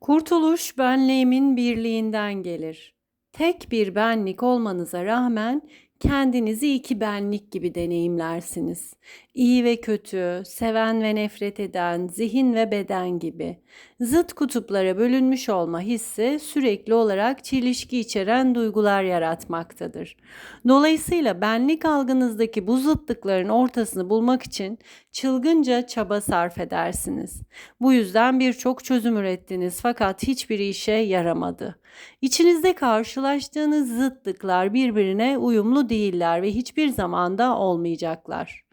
Kurtuluş benliğimin birliğinden gelir. Tek bir benlik olmanıza rağmen kendinizi iki benlik gibi deneyimlersiniz. İyi ve kötü, seven ve nefret eden, zihin ve beden gibi. Zıt kutuplara bölünmüş olma hissi sürekli olarak çelişki içeren duygular yaratmaktadır. Dolayısıyla benlik algınızdaki bu zıtlıkların ortasını bulmak için çılgınca çaba sarf edersiniz. Bu yüzden birçok çözüm ürettiniz fakat hiçbiri işe yaramadı. İçinizde karşılaştığınız zıtlıklar birbirine uyumlu değiller ve hiçbir zamanda olmayacaklar.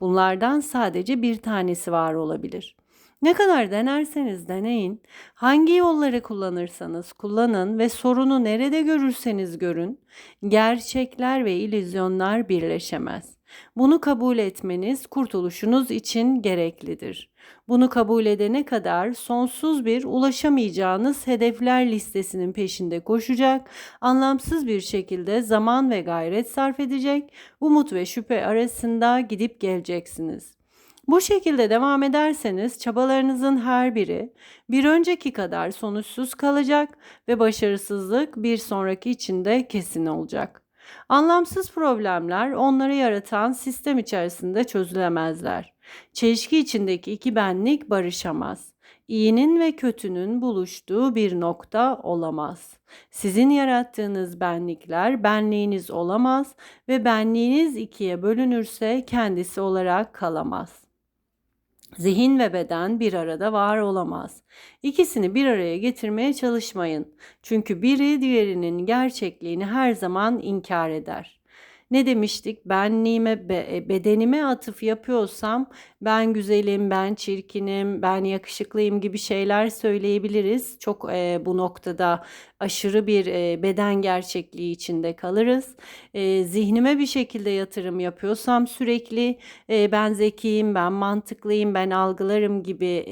Bunlardan sadece bir tanesi var olabilir. Ne kadar denerseniz deneyin, hangi yolları kullanırsanız kullanın ve sorunu nerede görürseniz görün, gerçekler ve illüzyonlar birleşemez. Bunu kabul etmeniz kurtuluşunuz için gereklidir. Bunu kabul edene kadar sonsuz bir ulaşamayacağınız hedefler listesinin peşinde koşacak, anlamsız bir şekilde zaman ve gayret sarf edecek, umut ve şüphe arasında gidip geleceksiniz. Bu şekilde devam ederseniz çabalarınızın her biri bir önceki kadar sonuçsuz kalacak ve başarısızlık bir sonraki içinde kesin olacak. Anlamsız problemler onları yaratan sistem içerisinde çözülemezler. Çelişki içindeki iki benlik barışamaz. İyinin ve kötünün buluştuğu bir nokta olamaz. Sizin yarattığınız benlikler benliğiniz olamaz ve benliğiniz ikiye bölünürse kendisi olarak kalamaz. Zihin ve beden bir arada var olamaz. İkisini bir araya getirmeye çalışmayın. Çünkü biri diğerinin gerçekliğini her zaman inkar eder. Ne demiştik? Benliğime, bedenime atıf yapıyorsam ben güzelim, ben çirkinim, ben yakışıklıyım gibi şeyler söyleyebiliriz. Çok e, bu noktada aşırı bir e, beden gerçekliği içinde kalırız. E, zihnime bir şekilde yatırım yapıyorsam sürekli e, ben zekiyim, ben mantıklıyım, ben algılarım gibi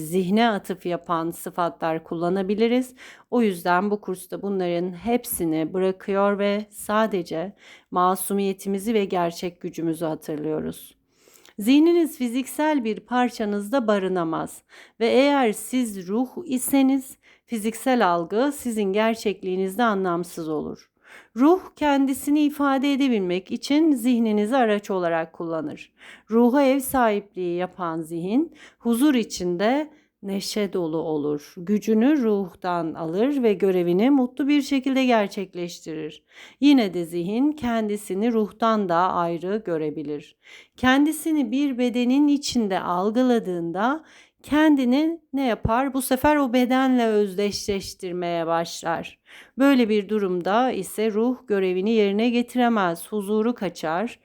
zihne atıf yapan sıfatlar kullanabiliriz. O yüzden bu kursta bunların hepsini bırakıyor ve sadece masumiyetimizi ve gerçek gücümüzü hatırlıyoruz. Zihniniz fiziksel bir parçanızda barınamaz ve eğer siz ruh iseniz fiziksel algı sizin gerçekliğinizde anlamsız olur. Ruh kendisini ifade edebilmek için zihninizi araç olarak kullanır. Ruha ev sahipliği yapan zihin huzur içinde neşe dolu olur. Gücünü ruhtan alır ve görevini mutlu bir şekilde gerçekleştirir. Yine de zihin kendisini ruhtan da ayrı görebilir. Kendisini bir bedenin içinde algıladığında kendini ne yapar? Bu sefer o bedenle özdeşleştirmeye başlar. Böyle bir durumda ise ruh görevini yerine getiremez, huzuru kaçar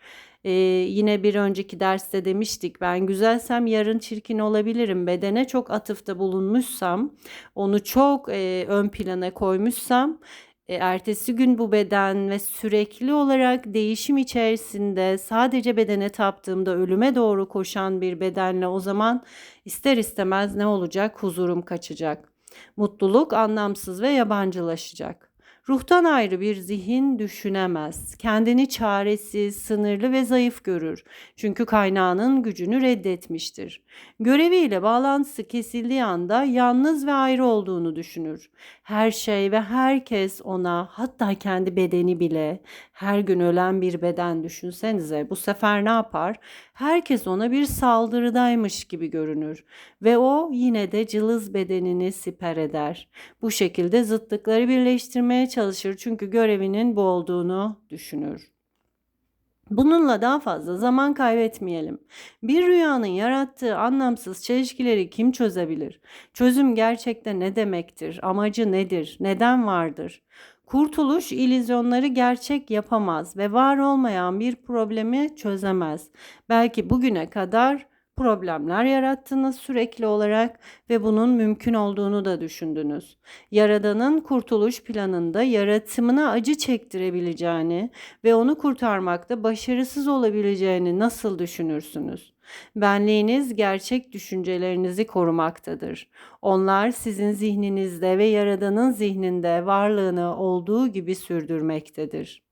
ee, yine bir önceki derste demiştik ben güzelsem yarın çirkin olabilirim. Bedene çok atıfta bulunmuşsam, onu çok e, ön plana koymuşsam e, ertesi gün bu beden ve sürekli olarak değişim içerisinde sadece bedene taptığımda ölüme doğru koşan bir bedenle o zaman ister istemez ne olacak? Huzurum kaçacak. Mutluluk anlamsız ve yabancılaşacak. Ruhtan ayrı bir zihin düşünemez. Kendini çaresiz, sınırlı ve zayıf görür. Çünkü kaynağının gücünü reddetmiştir. Göreviyle bağlantısı kesildiği anda yalnız ve ayrı olduğunu düşünür. Her şey ve herkes ona, hatta kendi bedeni bile, her gün ölen bir beden düşünsenize. Bu sefer ne yapar? Herkes ona bir saldırıdaymış gibi görünür ve o yine de cılız bedenini siper eder. Bu şekilde zıtlıkları birleştirmeye çalışır çünkü görevinin bu olduğunu düşünür. Bununla daha fazla zaman kaybetmeyelim. Bir rüyanın yarattığı anlamsız çelişkileri kim çözebilir? Çözüm gerçekte ne demektir? Amacı nedir? Neden vardır? Kurtuluş ilizyonları gerçek yapamaz ve var olmayan bir problemi çözemez. Belki bugüne kadar problemler yarattınız sürekli olarak ve bunun mümkün olduğunu da düşündünüz. Yaradanın kurtuluş planında yaratımına acı çektirebileceğini ve onu kurtarmakta başarısız olabileceğini nasıl düşünürsünüz? Benliğiniz gerçek düşüncelerinizi korumaktadır. Onlar sizin zihninizde ve Yaradan'ın zihninde varlığını olduğu gibi sürdürmektedir.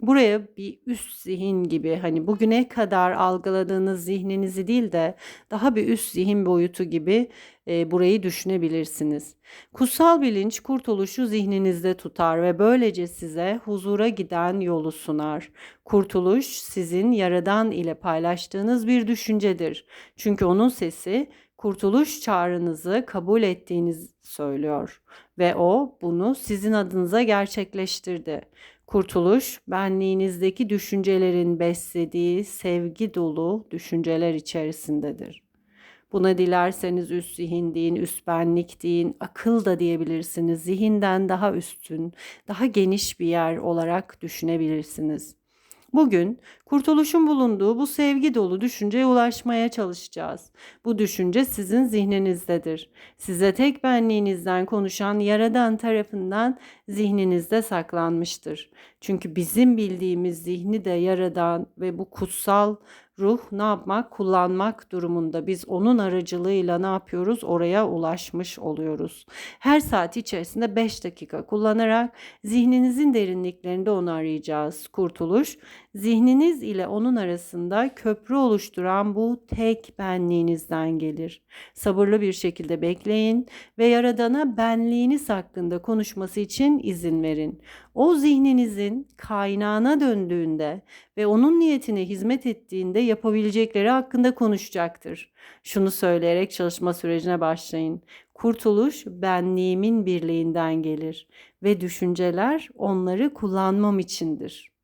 Buraya bir üst zihin gibi hani bugüne kadar algıladığınız zihninizi değil de daha bir üst zihin boyutu gibi e, burayı düşünebilirsiniz. Kutsal bilinç kurtuluşu zihninizde tutar ve böylece size huzura giden yolu sunar. Kurtuluş sizin yaradan ile paylaştığınız bir düşüncedir. Çünkü onun sesi kurtuluş çağrınızı kabul ettiğiniz söylüyor ve o bunu sizin adınıza gerçekleştirdi. Kurtuluş, benliğinizdeki düşüncelerin beslediği sevgi dolu düşünceler içerisindedir. Buna dilerseniz üst zihin deyin, üst benlik deyin, akıl da diyebilirsiniz. Zihinden daha üstün, daha geniş bir yer olarak düşünebilirsiniz. Bugün kurtuluşun bulunduğu bu sevgi dolu düşünceye ulaşmaya çalışacağız. Bu düşünce sizin zihninizdedir. Size tek benliğinizden konuşan yaradan tarafından zihninizde saklanmıştır. Çünkü bizim bildiğimiz zihni de yaradan ve bu kutsal ruh ne yapmak? Kullanmak durumunda. Biz onun aracılığıyla ne yapıyoruz? Oraya ulaşmış oluyoruz. Her saat içerisinde 5 dakika kullanarak zihninizin derinliklerinde onu arayacağız. Kurtuluş, zihniniz ile onun arasında köprü oluşturan bu tek benliğinizden gelir. Sabırlı bir şekilde bekleyin ve Yaradan'a benliğiniz hakkında konuşması için izin verin. O zihninizin kaynağına döndüğünde ve onun niyetine hizmet ettiğinde yapabilecekleri hakkında konuşacaktır. Şunu söyleyerek çalışma sürecine başlayın. Kurtuluş benliğimin birliğinden gelir ve düşünceler onları kullanmam içindir.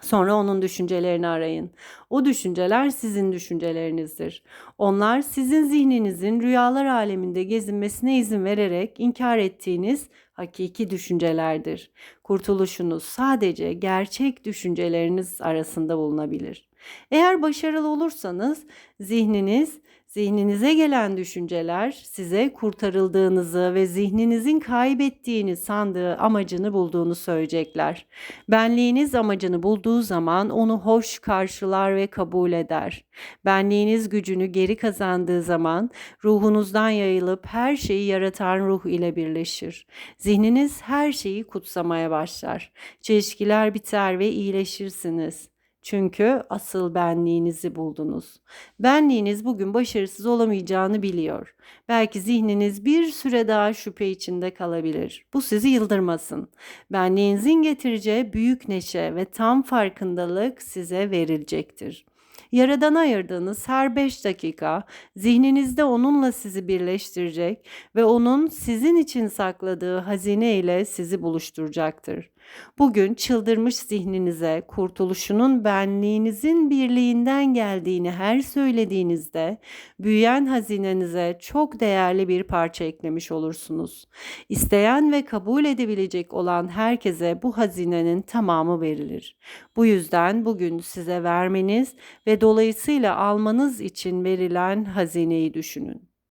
Sonra onun düşüncelerini arayın. O düşünceler sizin düşüncelerinizdir. Onlar sizin zihninizin rüyalar aleminde gezinmesine izin vererek inkar ettiğiniz hakiki düşüncelerdir. Kurtuluşunuz sadece gerçek düşünceleriniz arasında bulunabilir. Eğer başarılı olursanız zihniniz Zihninize gelen düşünceler size kurtarıldığınızı ve zihninizin kaybettiğini sandığı amacını bulduğunu söyleyecekler. Benliğiniz amacını bulduğu zaman onu hoş karşılar ve kabul eder. Benliğiniz gücünü geri kazandığı zaman ruhunuzdan yayılıp her şeyi yaratan ruh ile birleşir. Zihniniz her şeyi kutsamaya başlar. Çelişkiler biter ve iyileşirsiniz. Çünkü asıl benliğinizi buldunuz. Benliğiniz bugün başarısız olamayacağını biliyor. Belki zihniniz bir süre daha şüphe içinde kalabilir. Bu sizi yıldırmasın. Benliğinizin getireceği büyük neşe ve tam farkındalık size verilecektir. Yaradan ayırdığınız her 5 dakika zihninizde onunla sizi birleştirecek ve onun sizin için sakladığı hazine ile sizi buluşturacaktır. Bugün çıldırmış zihninize kurtuluşunun benliğinizin birliğinden geldiğini her söylediğinizde büyüyen hazinenize çok değerli bir parça eklemiş olursunuz. İsteyen ve kabul edebilecek olan herkese bu hazinenin tamamı verilir. Bu yüzden bugün size vermeniz ve dolayısıyla almanız için verilen hazineyi düşünün.